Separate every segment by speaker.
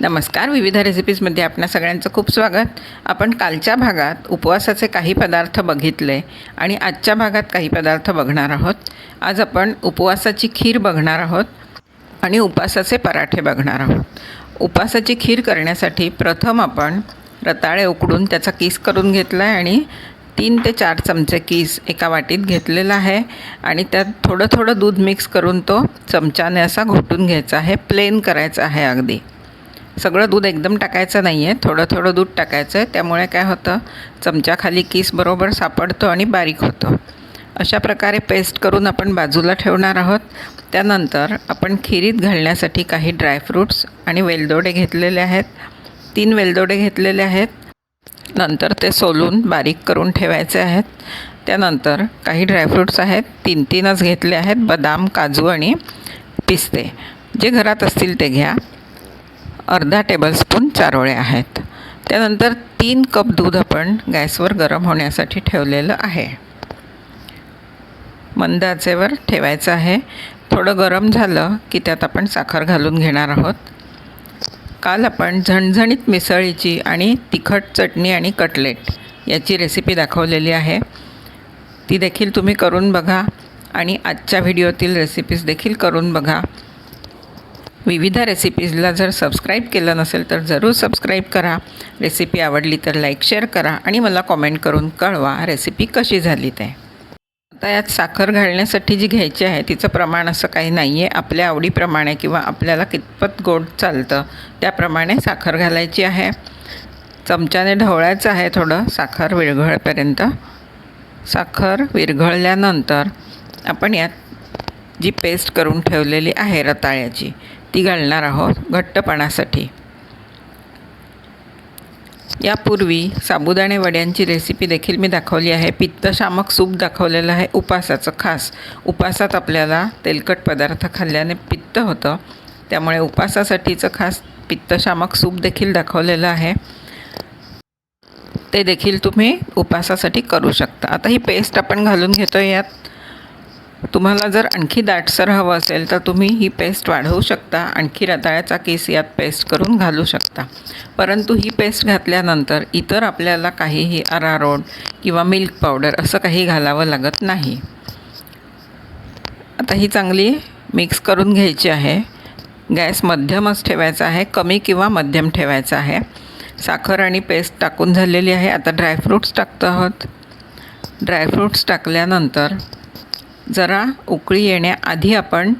Speaker 1: नमस्कार. विविध रेसिपीजमध्ये आपणा सगळ्यांचं खूप स्वागत. आपण कालच्या भागात उपवासाचे काही पदार्थ बघितले आणि आजच्या भागात काही पदार्थ बघणार आहोत. आज आपण उपवासाची खीर बघणार आहोत आणि उपवासाचे पराठे बघणार आहोत. उपवासाची खीर करण्यासाठी प्रथम आपण रताळे उकडून त्याचा किस करून घेतला आहे आणि तीन ते चार चमचे किस एका वाटीत घेतलेला आहे आणि त्यात थोडं थोडं दूध मिक्स करून तो चमच्याने असा घोटून घ्यायचा आहे. प्लेन करायचा आहे अगदी. सगळं दूध एकदम टाकायचं नाही आहे थोडं थोडं दूध टाकायचं आहे त्यामुळे काय होतं चमच्याखाली किस बरोबर सापडतो आणि बारीक होतो. अशा प्रकारे पेस्ट करून आपण बाजूला ठेवणार आहोत. त्यानंतर आपण खिरीत घालण्यासाठी काही ड्रायफ्रूट्स आणि वेलदोडे घेतलेले आहेत. तीन वेलदोडे घेतलेले आहेत. नंतर ते सोलून बारीक करून ठेवायचे आहेत. त्यानंतर काही ड्रायफ्रूट्स आहेत. तीन तीनच घेतले आहेत. बदाम काजू आणि पिस्ते. जे घरात असतील ते घ्या. अर्धा टेबलस्पून चारोळे आहेत. त्यानंतर तीन कप दूध आपण गॅसवर गरम होण्यासाठी ठेवलेलं आहे. मंद आचेवर ठेवायचं आहे. थोडं गरम झालं की त्यात आपण साखर घालून घेणार आहोत. काल आपण झणझणीत मिसळीची आणि तिखट चटणी आणि कटलेट याची रेसिपी दाखवलेली आहे. ती देखील तुम्ही करून बघा आणि आजच्या व्हिडिओतील रेसिपीज देखील करून बघा. विविध रेसिपीजला जर सबस्क्राईब केलं नसेल तर जरूर सबस्क्राईब करा. रेसिपी आवडली तर लाईक शेअर करा आणि मला कॉमेंट करून कळवा रेसिपी कशी झाली ते. आता यात साखर घालण्यासाठी जी घ्यायची आहे तिचं प्रमाण असं काही नाही आहे आपल्या आवडीप्रमाणे किंवा आपल्याला कितपत गोड चालतं त्याप्रमाणे साखर घालायची आहे. चमच्याने ढवळायचं आहे थोडं साखर विरघळपर्यंत. साखर विरघळल्यानंतर आपण यात जी पेस्ट करून ठेवलेली आहे रताळ्याची ती घालणार आहोत घट्टपणासाठी. यापूर्वी साबुदाणे वड्यांची रेसिपी देखील मी दाखवली आहे. पित्तशामक सूप दाखवलेलं आहे. उपासाचं खास. उपासात आपल्याला तेलकट पदार्थ खाल्ल्याने पित्त होतं. त्यामुळे उपासासाठीचं खास पित्तशामक सूप देखील दाखवलेलं आहे. ते देखील तुम्ही उपासासाठी करू शकता. आता ही पेस्ट आपण घालून घेतो यात. तुम्हाला जर आणखी दाटसर हवं असेल तर तुम्ही ही पेस्ट वाढवू शकता. आणखी रताळ्याचा केस यात पेस्ट करून घालू शकता. परंतु ही पेस्ट घातल्यानंतर इतर आपल्याला काहीही अरारोट किंवा मिल्क पावडर असं काही घालावं लागत नाही. आता ही चांगली मिक्स करून घ्यायची आहे. गॅस मध्यमच ठेवायचा आहे कमी किंवा मध्यम ठेवायचा आहे. साखर आणि पेस्ट टाकून झालेली आहे. आता ड्रायफ्रूट्स टाकतो आहोत. ड्रायफ्रूट्स टाकल्यानंतर जरा उकळी येण्याआधी आपण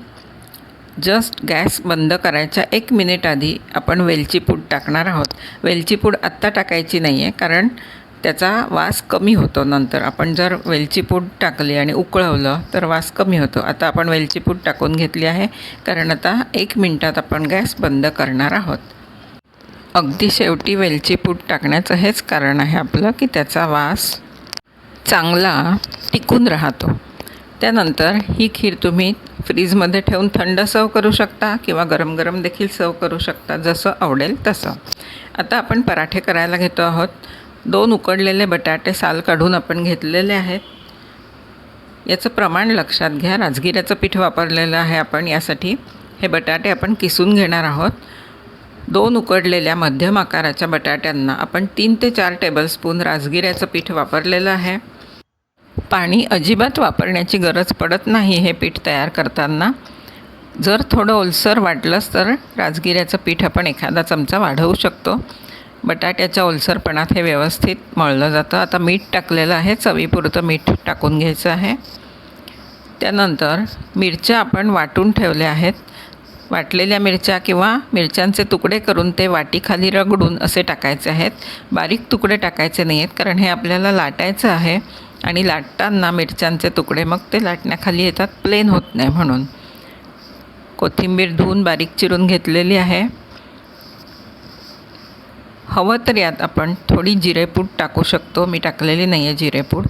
Speaker 1: जस्ट गॅस बंद करायच्या एक मिनिट आधी आपण वेलची पूड टाकणार आहोत. वेलची पूड आत्ता टाकायची नाही आहे कारण त्याचा वास कमी होतो नंतर. आपण जर वेलची पूड टाकली आणि उकळवलं तर वास कमी होतो. आता आपण वेलची पूड टाकून घेतली आहे कारण आता एक मिनटात आपण गॅस बंद करणार आहोत. अगदी शेवटी वेलची पूड टाकण्याचं हेच कारण आहे आपलं की त्याचा वास चांगला टिकून राहतो. त्यानंतर ही खीर तुम्ही फ्रीजमध्ये ठेवून थंड सर्व करू शकता किंवा गरम गरम देखील सर्व करू शकता जसं आवडेल तसं. आता आपण पराठे करायला घेतो आहोत. दोन उकडलेले बटाटे साल काढून आपण घेतलेले आहेत. याचं प्रमाण लक्षात घ्या. राजगिऱ्याचं पीठ वापरलेलं आहे आपण. यासाठी हे बटाटे आपण किसून घेणार आहोत. दोन उकडलेल्या मध्यम आकाराच्या बटाट्यांना आपण तीन ते चार टेबलस्पून राजगिऱ्याचं पीठ वापरलेलं आहे. पाणी अजिबात वापरण्याची गरज पडत नाही हे पीठ तयार करताना. जर थोडं ओलसर वाटलंच तर राजगिऱ्याचं पीठ आपण एखादा चमचा वाढवू शकतो. बटाट्याच्या ओलसरपणात हे व्यवस्थित मळलं जातं. आता मीठ टाकलेलं आहे. चवीपुरतं मीठ टाकून घ्यायचं आहे. त्यानंतर मिरच्या आपण वाटून ठेवल्या आहेत. वाटलेल्या मिरच्या किंवा मिरच्यांचे तुकडे करून ते वाटीखाली रगडून असे टाकायचे आहेत. बारीक तुकडे टाकायचे नाही आहेत कारण हे आपल्याला लाटायचं आहे. आणि लाटताना मिरच्यांचे तुकडे मग ते लाटण्याखाली येतात. प्लेन होत नाही म्हणून. कोथिंबीर धुवून बारीक चिरून घेतलेली आहे. हवं तर यात आपण थोडी जिरेपूड टाकू शकतो. मी टाकलेली नाही आहे जिरेपूड.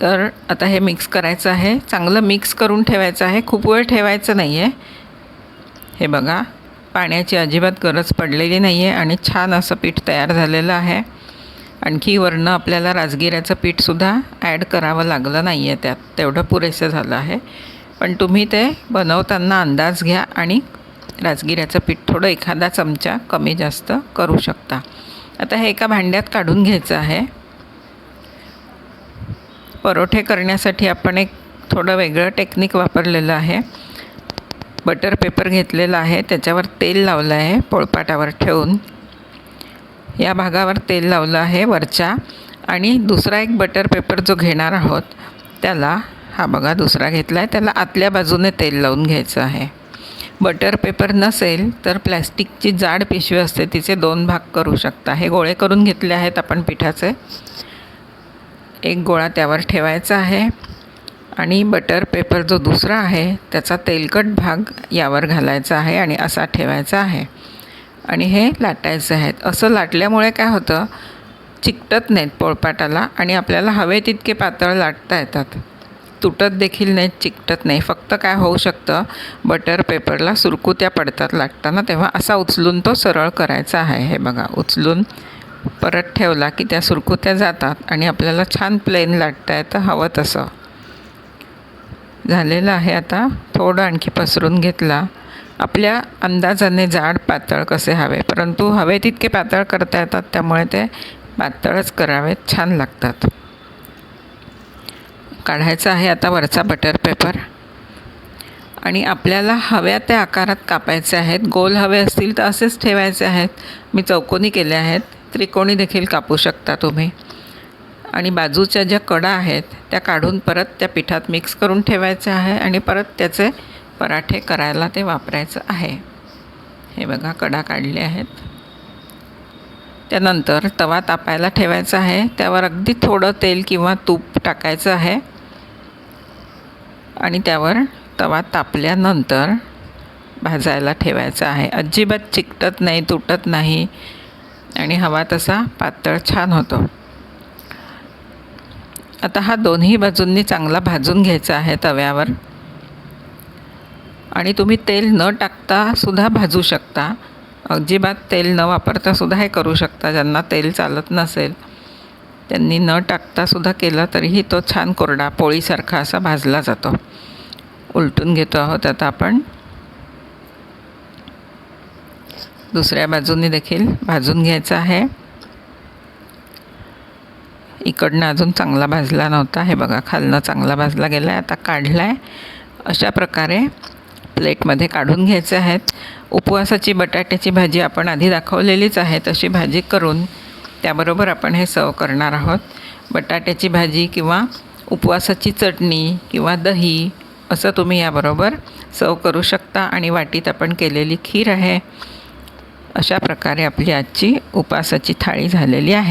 Speaker 1: तर आता हे मिक्स करायचं आहे. चांगलं मिक्स करून ठेवायचं आहे. खूप वेळ ठेवायचं नाही आहे हे बघा. पाण्याची अजिबात गरज पडलेली नाही आहे आणि छान असं पीठ तयार झालेलं आहे. आणखी वरनं आपल्याला राजगिऱ्याचं पीठसुद्धा ॲड करावं लागलं नाही आहे त्यात. तेवढं पुरेसं झालं आहे. पण तुम्ही ते बनवताना अंदाज घ्या आणि राजगिऱ्याचं पीठ थोडं एखादा चमचा कमी जास्त करू शकता. आता हे एका भांड्यात काढून घ्यायचं आहे. परोठे करण्यासाठी आपण एक थोडं वेगळं टेक्निक वापरलेलं आहे. बटर पेपर घेतलेला आहे. त्याच्यावर तेल लावलं आहे पोळपाटावर ठेवून. या भागावर तेल लावलं आहे वरच्या. आणि दुसरा एक बटर पेपर जो घेणार आहोत त्याला हा बघा दुसरा घेतला आहे त्याला आतल्या बाजूने तेल लावून घ्यायचं आहे. बटर पेपर नसेल तर प्लॅस्टिकची जाड पिशवी असते तिचे दोन भाग करू शकता. हे गोळे करून घेतले आहेत आपण पिठाचे. एक गोळा त्यावर ठेवायचा आहे. आणि बटर पेपर जो दुसरा आहे त्याचा तेलकट भाग यावर घालायचा आहे आणि असा ठेवायचा आहे. आणि हे लाटायचं आहेत. असं लाटल्यामुळे काय होतं चिकटत नाहीत पोळपाटाला आणि आपल्याला हवे तितके पातळ लाटता येतात. तुटत देखील नाहीत चिकटत नाही. फक्त काय होऊ शकतं बटर पेपरला सुरकुत्या पडतात लाटताना तेव्हा असा उचलून तो सरळ करायचा आहे. हे बघा उचलून परत ठेवला की त्या सुरकुत्या जातात आणि आपल्याला छान प्लेन लाटता येतं हवं तसं. झालेलं आहे आता. थोडं आणखी पसरून घेतला. आपल्या अंदाजाने जाड पातळ कसे हवे? परंतु हवे तितके पातळ करता येतात त्यामुळे ते पातळच करावेत छान लागतात. काढायचा आहे आता वरचा बटर पेपर आणि आपल्याला हव्या त्या आकारात कापायचे आहेत. गोल हवे असतील तर असेच ठेवायचे आहेत. मी चौकोनी केले आहेत. त्रिकोणी देखील कापू शकता तुम्ही. आणि बाजूच्या ज्या कडा आहेत त्या काढून परत त्या पिठात मिक्स करून ठेवायचे आहे आणि परत त्याचे पराठे करायला ते वापरायचं आहे. हे बघा कडा काढले आहेत. त्यानंतर तवा तापायला ठेवायचा आहे. त्यावर अगदी थोडं तेल किंवा तूप टाकायचं आहे. आणि त्यावर तवा तापल्यानंतर भाजायला ठेवायचा आहे. अजिबात चिकटत नाही तुटत नाही. आणि हवा तसा पातळ छान होतो. आता हा दोन्ही बाजूंनी चांगला भाजून घ्यायचा आहे तव्यावर. आणि तुम्ही तेल न टाकता सुद्धा भाजू शकता. अजिबात तेल न वापरता सुद्धा हे करू शकता ज्यांना तेल चालत नसेल. त्यांनी न टाकता सुद्धा केलं तरीही तो छान कोरडा पोळीसारखा असा भाजला जातो. उलटून घेतो आहोत आता आपण. दुसऱ्या बाजूने देखील भाजून घ्यायचा आहे. इकडनं अजून चांगला भाजला नव्हता. हे बघा खालनं चांगला भाजला गेला आहे आता काढला आहे अशा प्रकारे प्लेटमध्ये काढून घ्यायचे आहेत. उपवासाची बटाट्याची भाजी आपण आधी दाखवलेलीच आहे. तशी भाजी करून त्याबरोबर आपण हे सर्व करणार आहोत. बटाट्याची भाजी किंवा उपवासाची चटणी किंवा दही असं तुम्ही याबरोबर सर्व करू शकता आणि वाटीत आपण केलेली खीर आहे. अशा प्रकारे आपली आजची उपवासाची थाळी झालेली आहे.